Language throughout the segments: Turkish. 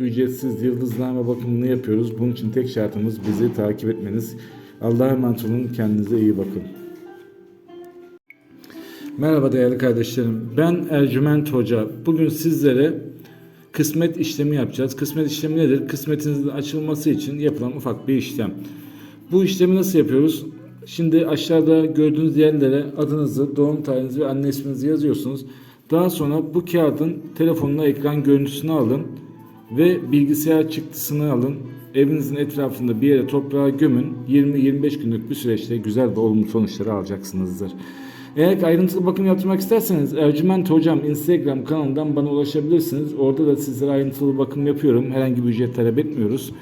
ücretsiz yıldızname bakımını yapıyoruz. Bunun için tek şartımız bizi takip etmeniz. Allah'a emanet olun. Kendinize iyi bakın. Merhaba değerli kardeşlerim. Ben Ercüment Hoca. Bugün sizlere kısmet işlemi yapacağız. Kısmet işlemi nedir? Kısmetinizin açılması için yapılan ufak bir işlem. Bu işlemi nasıl yapıyoruz? Şimdi aşağıda gördüğünüz yerlere adınızı, doğum tarihinizi ve anne isminizi yazıyorsunuz. Daha sonra bu kağıdın telefonuna ekran görüntüsünü alın ve bilgisayar çıktısını alın. Evinizin etrafında bir yere toprağa gömün. 20-25 günlük bir süreçte güzel ve olumlu sonuçları alacaksınızdır. Eğer ayrıntılı bakım yaptırmak isterseniz Ercüment Hocam Instagram kanalından bana ulaşabilirsiniz. Orada da sizlere ayrıntılı bakım yapıyorum. Herhangi bir ücret talep etmiyoruz.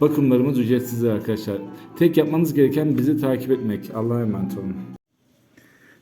Bakımlarımız ücretsizdir arkadaşlar. Tek yapmanız gereken bizi takip etmek. Allah'a emanet olun.